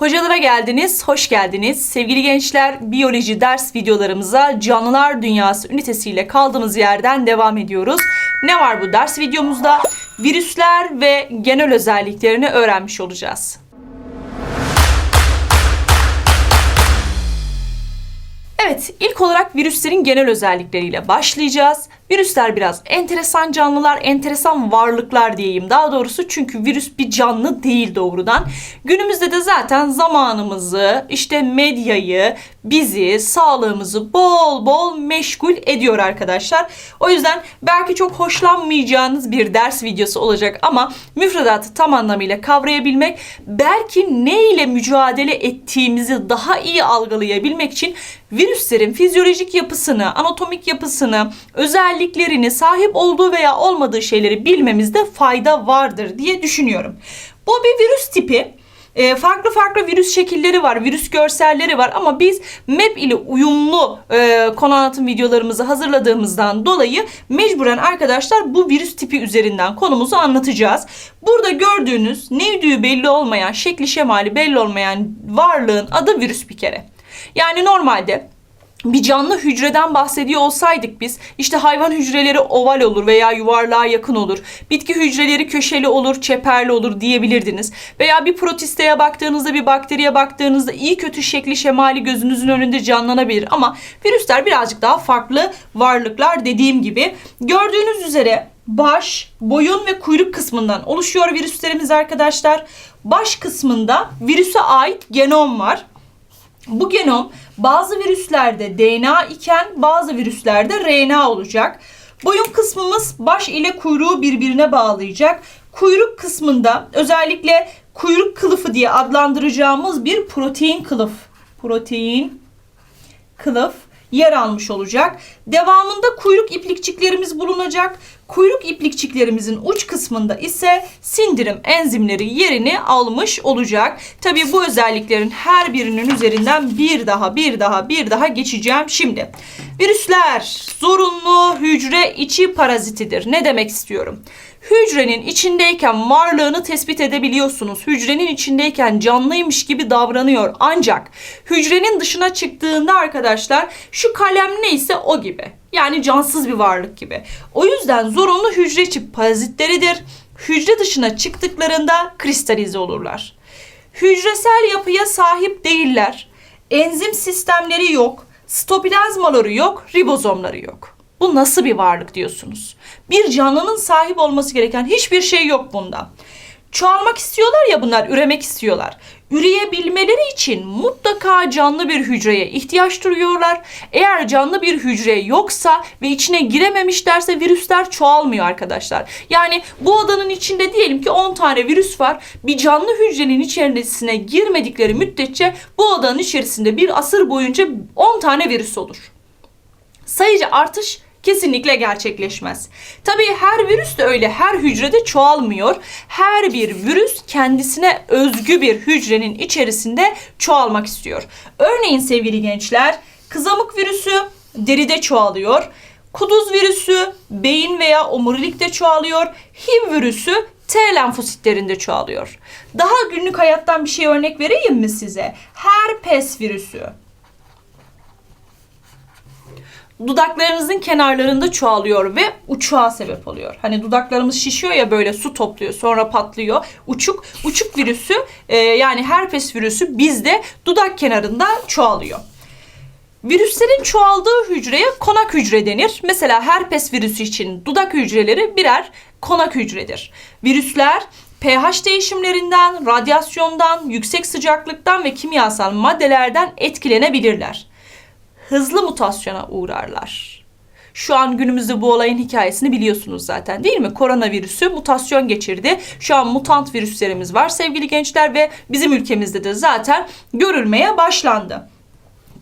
Hocalara geldiniz, hoş geldiniz. Sevgili gençler, biyoloji ders videolarımıza Canlılar Dünyası ünitesiyle kaldığımız yerden devam ediyoruz. Ne var bu ders videomuzda? Virüsler ve genel özelliklerini öğrenmiş olacağız. Evet, ilk olarak virüslerin genel özellikleriyle başlayacağız. Virüsler biraz enteresan canlılar, enteresan varlıklar diyeyim daha doğrusu çünkü virüs bir canlı değil doğrudan. Günümüzde de zaten zamanımızı, işte medyayı, bizi, sağlığımızı bol bol meşgul ediyor arkadaşlar. O yüzden belki çok hoşlanmayacağınız bir ders videosu olacak ama müfredatı tam anlamıyla kavrayabilmek, belki ne ile mücadele ettiğimizi daha iyi algılayabilmek için virüslerin fizyolojik yapısını, anatomik yapısını, özelliklerini, sahip olduğu veya olmadığı şeyleri bilmemizde fayda vardır diye düşünüyorum. Bu bir virüs tipi. E, farklı farklı virüs şekilleri var, virüs görselleri var ama biz MEP ile uyumlu e, konu anlatım videolarımızı hazırladığımızdan dolayı mecburen arkadaşlar bu virüs tipi üzerinden konumuzu anlatacağız. Burada gördüğünüz nevdüğü belli olmayan, şekli şemali belli olmayan varlığın adı virüs bir kere. Yani normalde bir canlı hücreden bahsediyor olsaydık biz işte hayvan hücreleri oval olur veya yuvarlığa yakın olur. Bitki hücreleri köşeli olur, çeperli olur diyebilirdiniz. Veya bir protisteye baktığınızda bir bakteriye baktığınızda iyi kötü şekli şemali gözünüzün önünde canlanabilir ama virüsler birazcık daha farklı varlıklar dediğim gibi. Gördüğünüz üzere baş, boyun ve kuyruk kısmından oluşuyor virüslerimiz arkadaşlar. Baş kısmında virüse ait genom var. Bu genom bazı virüslerde DNA iken bazı virüslerde RNA olacak. Boyun kısmımız baş ile kuyruğu birbirine bağlayacak. Kuyruk kısmında özellikle kuyruk kılıfı diye adlandıracağımız bir protein kılıf. Protein kılıf yer almış olacak. Devamında kuyruk iplikçiklerimiz bulunacak. Kuyruk iplikçiklerimizin uç kısmında ise sindirim enzimleri yerini almış olacak. Tabii bu özelliklerin her birinin üzerinden bir daha bir daha bir daha geçeceğim şimdi. Virüsler zorunlu hücre içi parazitidir. Ne demek istiyorum? Hücrenin içindeyken varlığını tespit edebiliyorsunuz. Hücrenin içindeyken canlıymış gibi davranıyor. Ancak hücrenin dışına çıktığında arkadaşlar şu kalem neyse o gibi. Yani cansız bir varlık gibi. O yüzden zorunlu hücre içi parazitleridir. Hücre dışına çıktıklarında kristalize olurlar. Hücresel yapıya sahip değiller. Enzim sistemleri yok. Stoplazmaları yok, ribozomları yok. Bu nasıl bir varlık diyorsunuz? Bir canlının sahip olması gereken hiçbir şey yok bunda. Çoğalmak istiyorlar ya bunlar, üremek istiyorlar. Üreyebilmeleri için mutlaka canlı bir hücreye ihtiyaç duyuyorlar. Eğer canlı bir hücre yoksa ve içine girememişlerse virüsler çoğalmıyor arkadaşlar. Yani bu odanın içinde diyelim ki 10 tane virüs var. Bir canlı hücrenin içerisine girmedikleri müddetçe bu odanın içerisinde bir asır boyunca 10 tane virüs olur. Sayıcı artış kesinlikle gerçekleşmez. Tabii her virüs de öyle her hücrede çoğalmıyor. Her bir virüs kendisine özgü bir hücrenin içerisinde çoğalmak istiyor. Örneğin sevgili gençler kızamık virüsü deride çoğalıyor. Kuduz virüsü beyin veya omurilikte çoğalıyor. HIV virüsü T lenfositlerinde çoğalıyor. Daha günlük hayattan bir şey örnek vereyim mi size? Herpes virüsü dudaklarınızın kenarlarında çoğalıyor ve uçuğa sebep oluyor. Hani dudaklarımız şişiyor ya böyle su topluyor sonra patlıyor. Uçuk, uçuk virüsü e, yani herpes virüsü bizde dudak kenarında çoğalıyor. Virüslerin çoğaldığı hücreye konak hücre denir. Mesela herpes virüsü için dudak hücreleri birer konak hücredir. Virüsler pH değişimlerinden, radyasyondan, yüksek sıcaklıktan ve kimyasal maddelerden etkilenebilirler hızlı mutasyona uğrarlar. Şu an günümüzde bu olayın hikayesini biliyorsunuz zaten değil mi? Koronavirüsü mutasyon geçirdi. Şu an mutant virüslerimiz var sevgili gençler ve bizim ülkemizde de zaten görülmeye başlandı.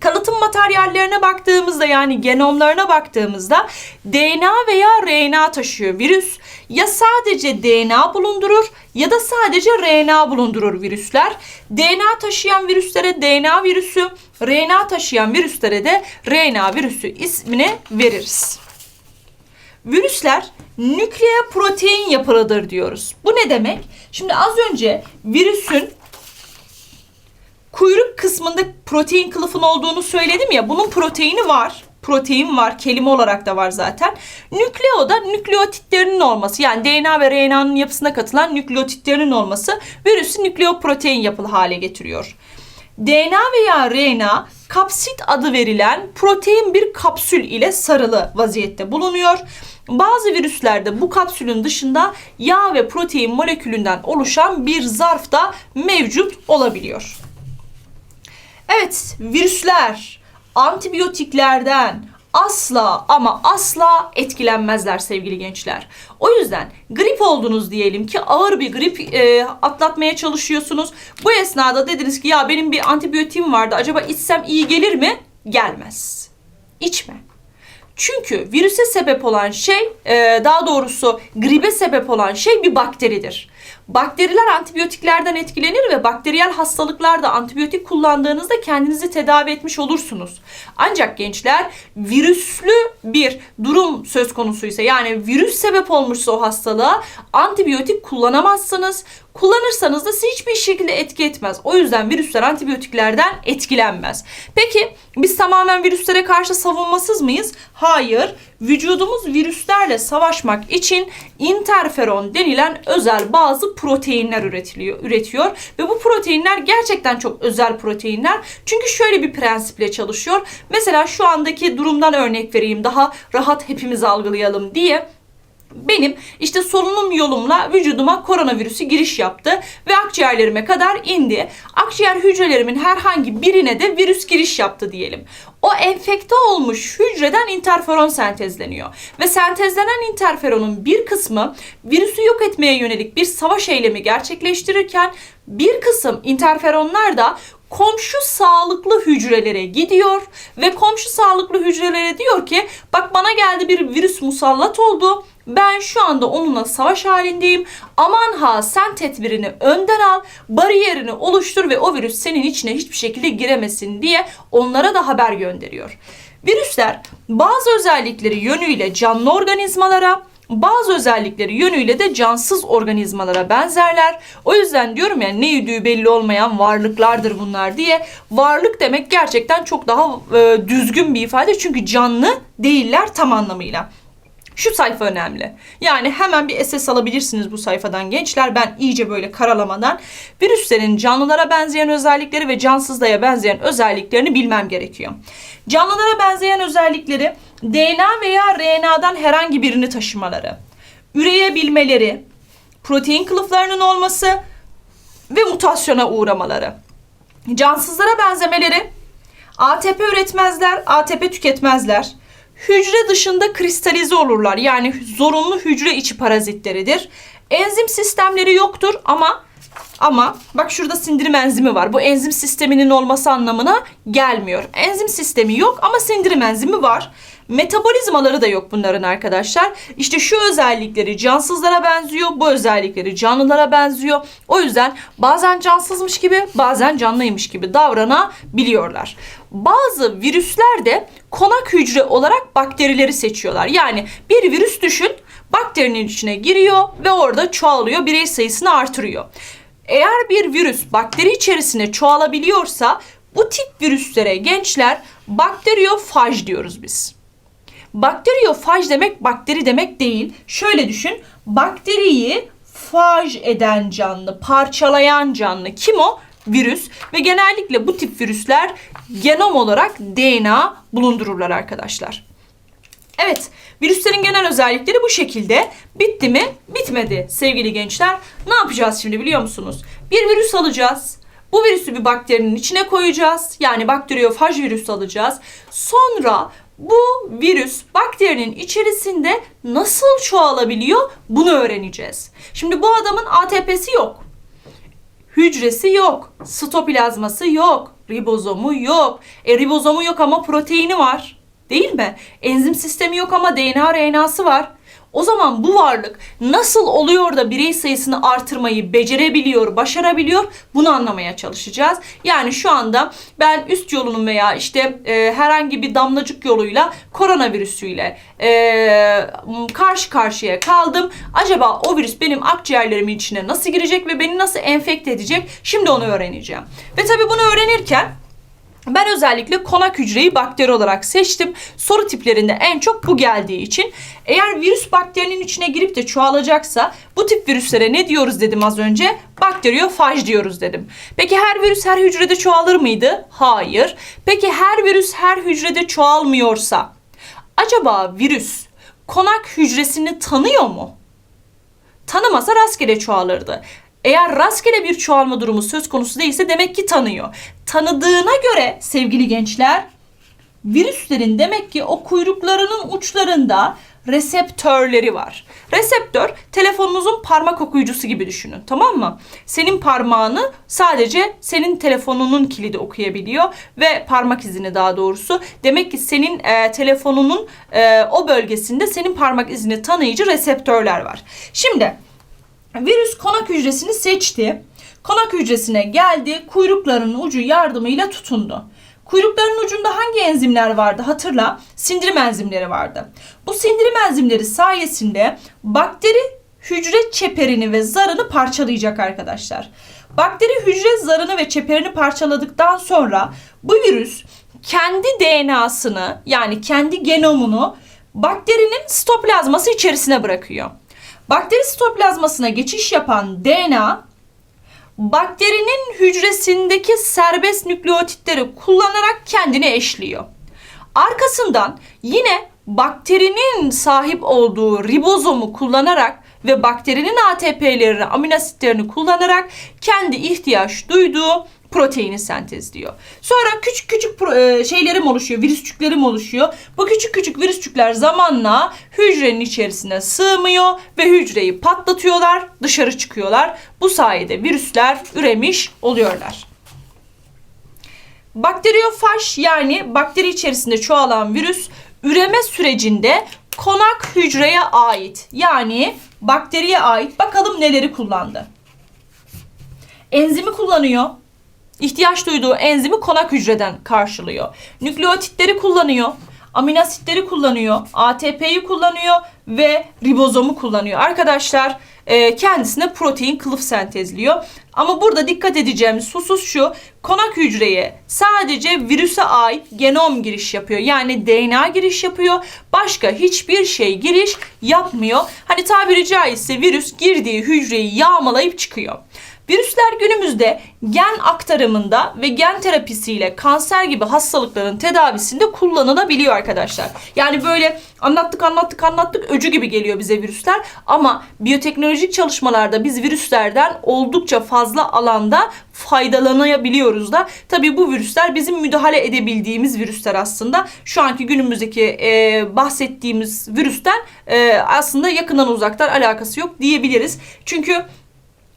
Kalıtım materyallerine baktığımızda yani genomlarına baktığımızda DNA veya RNA taşıyor virüs. Ya sadece DNA bulundurur ya da sadece RNA bulundurur virüsler. DNA taşıyan virüslere DNA virüsü, RNA taşıyan virüslere de RNA virüsü ismini veririz. Virüsler nükleer protein yapılıdır diyoruz. Bu ne demek? Şimdi az önce virüsün kısmında protein kılıfın olduğunu söyledim ya. Bunun proteini var. Protein var. Kelime olarak da var zaten. Nükleo da nükleotitlerinin olması. Yani DNA ve RNA'nın yapısına katılan nükleotitlerinin olması virüsü nükleoprotein yapılı hale getiriyor. DNA veya RNA kapsit adı verilen protein bir kapsül ile sarılı vaziyette bulunuyor. Bazı virüslerde bu kapsülün dışında yağ ve protein molekülünden oluşan bir zarf da mevcut olabiliyor. Evet, virüsler antibiyotiklerden asla ama asla etkilenmezler sevgili gençler. O yüzden grip oldunuz diyelim ki ağır bir grip e, atlatmaya çalışıyorsunuz. Bu esnada dediniz ki ya benim bir antibiyotiğim vardı acaba içsem iyi gelir mi? Gelmez. İçme. Çünkü virüse sebep olan şey, e, daha doğrusu gribe sebep olan şey bir bakteridir. Bakteriler antibiyotiklerden etkilenir ve bakteriyel hastalıklarda antibiyotik kullandığınızda kendinizi tedavi etmiş olursunuz. Ancak gençler virüslü bir durum söz konusuysa yani virüs sebep olmuşsa o hastalığa antibiyotik kullanamazsınız. Kullanırsanız da size hiçbir şekilde etki etmez. O yüzden virüsler antibiyotiklerden etkilenmez. Peki biz tamamen virüslere karşı savunmasız mıyız? Hayır. Vücudumuz virüslerle savaşmak için interferon denilen özel bazı proteinler üretiliyor, üretiyor ve bu proteinler gerçekten çok özel proteinler. Çünkü şöyle bir prensiple çalışıyor. Mesela şu andaki durumdan örnek vereyim daha rahat hepimiz algılayalım diye benim işte solunum yolumla vücuduma koronavirüsü giriş yaptı ve akciğerlerime kadar indi. Akciğer hücrelerimin herhangi birine de virüs giriş yaptı diyelim. O enfekte olmuş hücreden interferon sentezleniyor. Ve sentezlenen interferonun bir kısmı virüsü yok etmeye yönelik bir savaş eylemi gerçekleştirirken bir kısım interferonlar da komşu sağlıklı hücrelere gidiyor ve komşu sağlıklı hücrelere diyor ki bak bana geldi bir virüs musallat oldu. Ben şu anda onunla savaş halindeyim. Aman ha sen tedbirini önden al, bariyerini oluştur ve o virüs senin içine hiçbir şekilde giremesin diye onlara da haber gönderiyor. Virüsler bazı özellikleri yönüyle canlı organizmalara, bazı özellikleri yönüyle de cansız organizmalara benzerler. O yüzden diyorum ya ne yüdüğü belli olmayan varlıklardır bunlar diye. Varlık demek gerçekten çok daha e, düzgün bir ifade. Çünkü canlı değiller tam anlamıyla. Şu sayfa önemli. Yani hemen bir SS alabilirsiniz bu sayfadan gençler. Ben iyice böyle karalamadan virüslerin canlılara benzeyen özellikleri ve cansızlara benzeyen özelliklerini bilmem gerekiyor. Canlılara benzeyen özellikleri DNA veya RNA'dan herhangi birini taşımaları, üreyebilmeleri, protein kılıflarının olması ve mutasyona uğramaları. Cansızlara benzemeleri ATP üretmezler, ATP tüketmezler. Hücre dışında kristalize olurlar. Yani zorunlu hücre içi parazitleridir. Enzim sistemleri yoktur ama ama bak şurada sindirim enzimi var. Bu enzim sisteminin olması anlamına gelmiyor. Enzim sistemi yok ama sindirim enzimi var. Metabolizmaları da yok bunların arkadaşlar. İşte şu özellikleri cansızlara benziyor. Bu özellikleri canlılara benziyor. O yüzden bazen cansızmış gibi bazen canlıymış gibi davranabiliyorlar. Bazı virüsler de konak hücre olarak bakterileri seçiyorlar. Yani bir virüs düşün bakterinin içine giriyor ve orada çoğalıyor. Birey sayısını artırıyor. Eğer bir virüs bakteri içerisine çoğalabiliyorsa bu tip virüslere gençler bakteriyofaj diyoruz biz. Bakteriyofaj demek bakteri demek değil. Şöyle düşün. Bakteriyi faj eden canlı, parçalayan canlı. Kim o? Virüs ve genellikle bu tip virüsler genom olarak DNA bulundururlar arkadaşlar. Evet, virüslerin genel özellikleri bu şekilde. Bitti mi? Bitmedi sevgili gençler. Ne yapacağız şimdi biliyor musunuz? Bir virüs alacağız. Bu virüsü bir bakterinin içine koyacağız. Yani bakteriyofaj virüs alacağız. Sonra bu virüs bakterinin içerisinde nasıl çoğalabiliyor bunu öğreneceğiz. Şimdi bu adamın ATP'si yok. Hücresi yok. Sitoplazması yok. Ribozomu yok. E ribozomu yok ama proteini var. Değil mi? Enzim sistemi yok ama DNA RNA'sı var. O zaman bu varlık nasıl oluyor da birey sayısını artırmayı becerebiliyor, başarabiliyor bunu anlamaya çalışacağız. Yani şu anda ben üst yolunun veya işte e, herhangi bir damlacık yoluyla koronavirüsüyle e, karşı karşıya kaldım. Acaba o virüs benim akciğerlerimin içine nasıl girecek ve beni nasıl enfekte edecek? Şimdi onu öğreneceğim. Ve tabii bunu öğrenirken Ben özellikle konak hücreyi bakteri olarak seçtim. Soru tiplerinde en çok bu geldiği için. Eğer virüs bakterinin içine girip de çoğalacaksa bu tip virüslere ne diyoruz dedim az önce? Bakteriyofaj diyoruz dedim. Peki her virüs her hücrede çoğalır mıydı? Hayır. Peki her virüs her hücrede çoğalmıyorsa acaba virüs konak hücresini tanıyor mu? Tanımasa rastgele çoğalırdı. Eğer rastgele bir çoğalma durumu söz konusu değilse demek ki tanıyor. Tanıdığına göre sevgili gençler virüslerin demek ki o kuyruklarının uçlarında reseptörleri var. Reseptör telefonunuzun parmak okuyucusu gibi düşünün tamam mı? Senin parmağını sadece senin telefonunun kilidi okuyabiliyor ve parmak izini daha doğrusu. Demek ki senin e, telefonunun e, o bölgesinde senin parmak izini tanıyıcı reseptörler var. Şimdi Virüs konak hücresini seçti. Konak hücresine geldi. Kuyruklarının ucu yardımıyla tutundu. Kuyrukların ucunda hangi enzimler vardı hatırla. Sindirim enzimleri vardı. Bu sindirim enzimleri sayesinde bakteri hücre çeperini ve zarını parçalayacak arkadaşlar. Bakteri hücre zarını ve çeperini parçaladıktan sonra bu virüs kendi DNA'sını yani kendi genomunu bakterinin sitoplazması içerisine bırakıyor. Bakteri sitoplazmasına geçiş yapan DNA bakterinin hücresindeki serbest nükleotitleri kullanarak kendini eşliyor. Arkasından yine bakterinin sahip olduğu ribozomu kullanarak ve bakterinin ATP'lerini, aminositlerini kullanarak kendi ihtiyaç duyduğu proteini sentezliyor. Sonra küçük küçük e, şeylerim oluşuyor, virüsçüklerim oluşuyor. Bu küçük küçük virüsçükler zamanla hücrenin içerisine sığmıyor ve hücreyi patlatıyorlar, dışarı çıkıyorlar. Bu sayede virüsler üremiş oluyorlar. Bakteriyofaj yani bakteri içerisinde çoğalan virüs üreme sürecinde konak hücreye ait yani bakteriye ait bakalım neleri kullandı. Enzimi kullanıyor. İhtiyaç duyduğu enzimi konak hücreden karşılıyor. Nükleotitleri kullanıyor. Aminositleri kullanıyor. ATP'yi kullanıyor ve ribozomu kullanıyor. Arkadaşlar e, kendisine protein kılıf sentezliyor. Ama burada dikkat edeceğimiz husus şu. Konak hücreye sadece virüse ait genom giriş yapıyor. Yani DNA giriş yapıyor. Başka hiçbir şey giriş yapmıyor. Hani tabiri caizse virüs girdiği hücreyi yağmalayıp çıkıyor. Virüsler günümüzde gen aktarımında ve gen terapisiyle kanser gibi hastalıkların tedavisinde kullanılabiliyor arkadaşlar. Yani böyle anlattık anlattık anlattık öcü gibi geliyor bize virüsler ama biyoteknolojik çalışmalarda biz virüslerden oldukça fazla alanda faydalanabiliyoruz da. Tabii bu virüsler bizim müdahale edebildiğimiz virüsler aslında. Şu anki günümüzdeki e, bahsettiğimiz virüsten e, aslında yakından uzaktan alakası yok diyebiliriz. Çünkü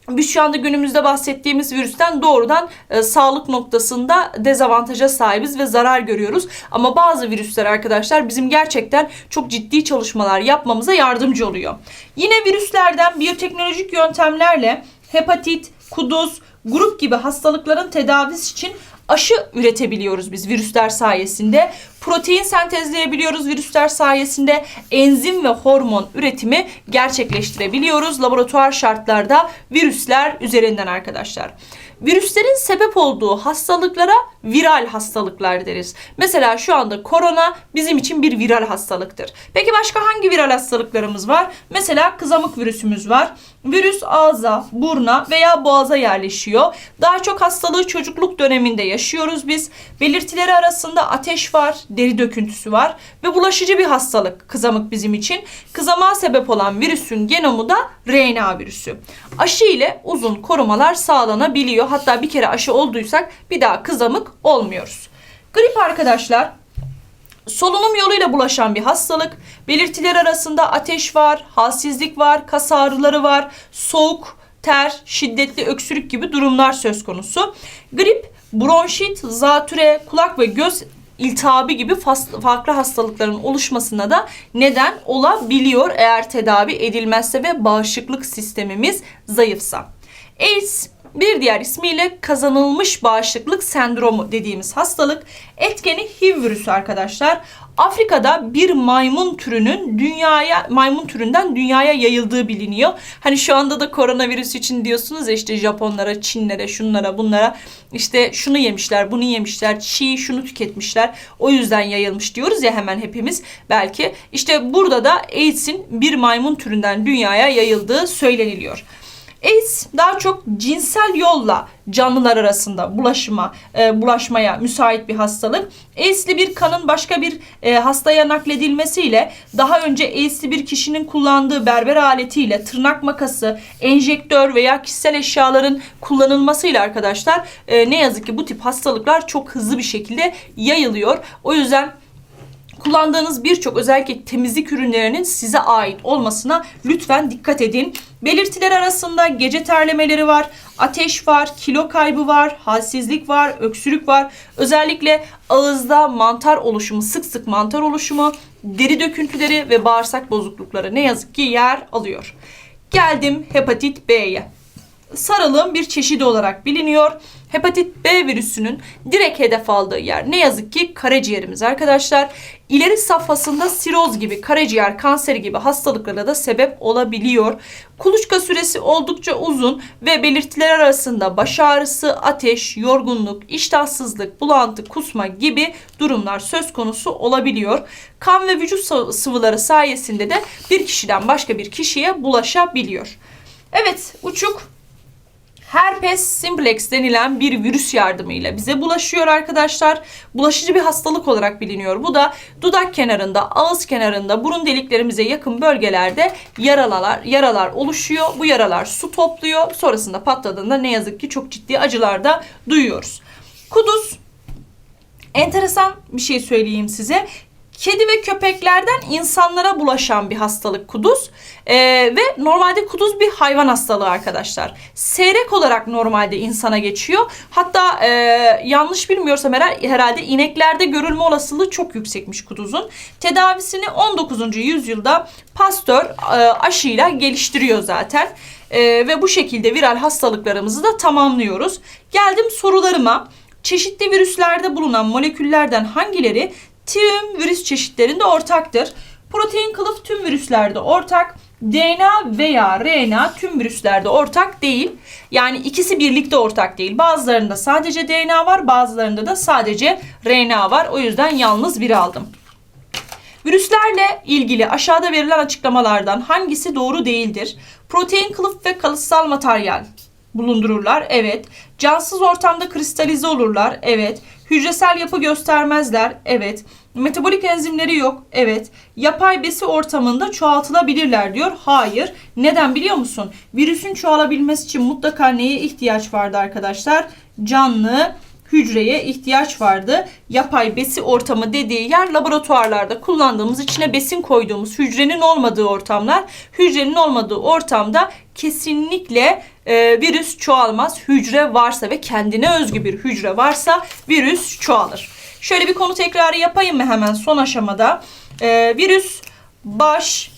biz şu anda günümüzde bahsettiğimiz virüsten doğrudan e, sağlık noktasında dezavantaja sahibiz ve zarar görüyoruz. Ama bazı virüsler arkadaşlar bizim gerçekten çok ciddi çalışmalar yapmamıza yardımcı oluyor. Yine virüslerden biyoteknolojik yöntemlerle hepatit, kuduz, grup gibi hastalıkların tedavisi için aşı üretebiliyoruz biz virüsler sayesinde. Protein sentezleyebiliyoruz virüsler sayesinde. Enzim ve hormon üretimi gerçekleştirebiliyoruz laboratuvar şartlarda virüsler üzerinden arkadaşlar. Virüslerin sebep olduğu hastalıklara viral hastalıklar deriz. Mesela şu anda korona bizim için bir viral hastalıktır. Peki başka hangi viral hastalıklarımız var? Mesela kızamık virüsümüz var. Virüs ağza, burna veya boğaza yerleşiyor. Daha çok hastalığı çocukluk döneminde yaşıyoruz biz. Belirtileri arasında ateş var, deri döküntüsü var ve bulaşıcı bir hastalık kızamık bizim için. Kızamağa sebep olan virüsün genomu da RNA virüsü. Aşı ile uzun korumalar sağlanabiliyor. Hatta bir kere aşı olduysak bir daha kızamık olmuyoruz. Grip arkadaşlar Solunum yoluyla bulaşan bir hastalık. Belirtiler arasında ateş var, halsizlik var, kas ağrıları var, soğuk, ter, şiddetli öksürük gibi durumlar söz konusu. Grip, bronşit, zatüre, kulak ve göz iltihabı gibi farklı hastalıkların oluşmasına da neden olabiliyor eğer tedavi edilmezse ve bağışıklık sistemimiz zayıfsa. AIDS Bir diğer ismiyle kazanılmış bağışıklık sendromu dediğimiz hastalık etkeni HIV virüsü arkadaşlar. Afrika'da bir maymun türünün dünyaya maymun türünden dünyaya yayıldığı biliniyor. Hani şu anda da koronavirüs için diyorsunuz ya işte Japonlara, Çinlere, şunlara, bunlara işte şunu yemişler, bunu yemişler, çiğ şunu tüketmişler. O yüzden yayılmış diyoruz ya hemen hepimiz belki. İşte burada da AIDS'in bir maymun türünden dünyaya yayıldığı söyleniliyor. AIDS daha çok cinsel yolla canlılar arasında bulaşma, e, bulaşmaya müsait bir hastalık. AIDS'li bir kanın başka bir e, hastaya nakledilmesiyle daha önce AIDS'li bir kişinin kullandığı berber aletiyle tırnak makası, enjektör veya kişisel eşyaların kullanılmasıyla arkadaşlar e, ne yazık ki bu tip hastalıklar çok hızlı bir şekilde yayılıyor. O yüzden kullandığınız birçok özellikle temizlik ürünlerinin size ait olmasına lütfen dikkat edin. Belirtiler arasında gece terlemeleri var, ateş var, kilo kaybı var, halsizlik var, öksürük var. Özellikle ağızda mantar oluşumu, sık sık mantar oluşumu, deri döküntüleri ve bağırsak bozuklukları ne yazık ki yer alıyor. Geldim hepatit B'ye sarılığın bir çeşidi olarak biliniyor. Hepatit B virüsünün direkt hedef aldığı yer ne yazık ki karaciğerimiz arkadaşlar. İleri safhasında siroz gibi, karaciğer kanseri gibi hastalıklara da sebep olabiliyor. Kuluçka süresi oldukça uzun ve belirtiler arasında baş ağrısı, ateş, yorgunluk, iştahsızlık, bulantı, kusma gibi durumlar söz konusu olabiliyor. Kan ve vücut sı- sıvıları sayesinde de bir kişiden başka bir kişiye bulaşabiliyor. Evet, uçuk Herpes simplex denilen bir virüs yardımıyla bize bulaşıyor arkadaşlar. Bulaşıcı bir hastalık olarak biliniyor. Bu da dudak kenarında, ağız kenarında, burun deliklerimize yakın bölgelerde yaralar, yaralar oluşuyor. Bu yaralar su topluyor. Sonrasında patladığında ne yazık ki çok ciddi acılar da duyuyoruz. Kuduz enteresan bir şey söyleyeyim size. Kedi ve köpeklerden insanlara bulaşan bir hastalık kuduz. Ee, ve normalde kuduz bir hayvan hastalığı arkadaşlar. Seyrek olarak normalde insana geçiyor. Hatta e, yanlış bilmiyorsam herhalde, herhalde ineklerde görülme olasılığı çok yüksekmiş kuduzun. Tedavisini 19. yüzyılda Pasteur e, aşıyla geliştiriyor zaten. E, ve bu şekilde viral hastalıklarımızı da tamamlıyoruz. Geldim sorularıma. Çeşitli virüslerde bulunan moleküllerden hangileri tüm virüs çeşitlerinde ortaktır? Protein kılıf tüm virüslerde ortak. DNA veya RNA tüm virüslerde ortak değil. Yani ikisi birlikte ortak değil. Bazılarında sadece DNA var, bazılarında da sadece RNA var. O yüzden yalnız biri aldım. Virüslerle ilgili aşağıda verilen açıklamalardan hangisi doğru değildir? Protein kılıf ve kalıtsal materyal bulundururlar. Evet. Cansız ortamda kristalize olurlar. Evet. Hücresel yapı göstermezler. Evet. Metabolik enzimleri yok. Evet. Yapay besi ortamında çoğaltılabilirler diyor. Hayır. Neden biliyor musun? Virüsün çoğalabilmesi için mutlaka neye ihtiyaç vardı arkadaşlar? Canlı hücreye ihtiyaç vardı. Yapay besi ortamı dediği yer laboratuvarlarda kullandığımız içine besin koyduğumuz hücrenin olmadığı ortamlar. Hücrenin olmadığı ortamda kesinlikle e, virüs çoğalmaz. Hücre varsa ve kendine özgü bir hücre varsa virüs çoğalır. Şöyle bir konu tekrarı yapayım mı hemen son aşamada? E, virüs baş,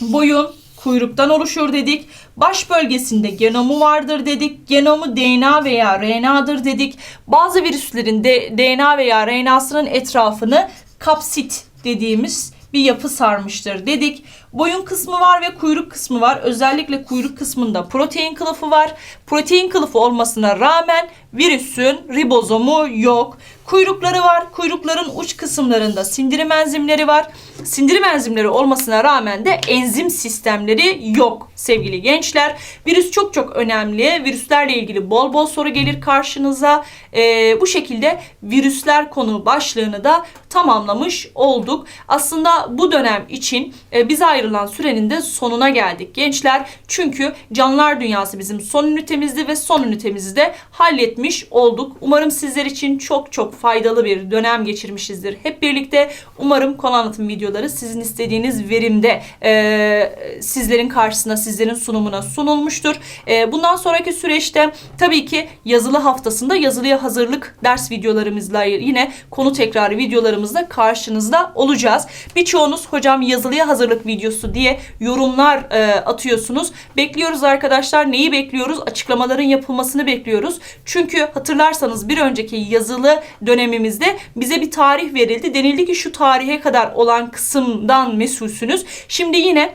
boyun, kuyruktan oluşur dedik. Baş bölgesinde genomu vardır dedik. Genomu DNA veya RNA'dır dedik. Bazı virüslerin de DNA veya RNA'sının etrafını kapsit dediğimiz bir yapı sarmıştır dedik. Boyun kısmı var ve kuyruk kısmı var. Özellikle kuyruk kısmında protein kılıfı var. Protein kılıfı olmasına rağmen virüsün ribozomu yok. Kuyrukları var. Kuyrukların uç kısımlarında sindirim enzimleri var. Sindirim enzimleri olmasına rağmen de enzim sistemleri yok sevgili gençler. Virüs çok çok önemli. Virüslerle ilgili bol bol soru gelir karşınıza. Ee, bu şekilde virüsler konu başlığını da tamamlamış olduk. Aslında bu dönem için e, bize ayrılan sürenin de sonuna geldik gençler. Çünkü canlılar dünyası bizim son ünitemizdi ve son ünitemizi de halletmiş olduk. Umarım sizler için çok çok faydalı bir dönem geçirmişizdir. Hep birlikte umarım konu anlatım videoları sizin istediğiniz verimde e, sizlerin karşısına, sizlerin sunumuna sunulmuştur. E, bundan sonraki süreçte tabii ki yazılı haftasında yazılıya hazırlık ders videolarımızla yine konu tekrarı videolarımızla karşınızda olacağız. Birçoğunuz hocam yazılıya hazırlık videosu virüsü diye yorumlar e, atıyorsunuz. Bekliyoruz arkadaşlar. Neyi bekliyoruz? Açıklamaların yapılmasını bekliyoruz. Çünkü hatırlarsanız bir önceki yazılı dönemimizde bize bir tarih verildi. Denildi ki şu tarihe kadar olan kısımdan mesulsünüz. Şimdi yine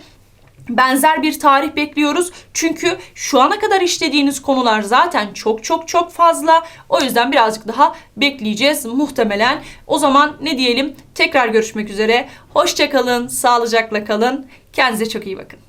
benzer bir tarih bekliyoruz. Çünkü şu ana kadar işlediğiniz konular zaten çok çok çok fazla. O yüzden birazcık daha bekleyeceğiz muhtemelen. O zaman ne diyelim? Tekrar görüşmek üzere. Hoşçakalın, sağlıcakla kalın. Kendinize çok iyi bakın.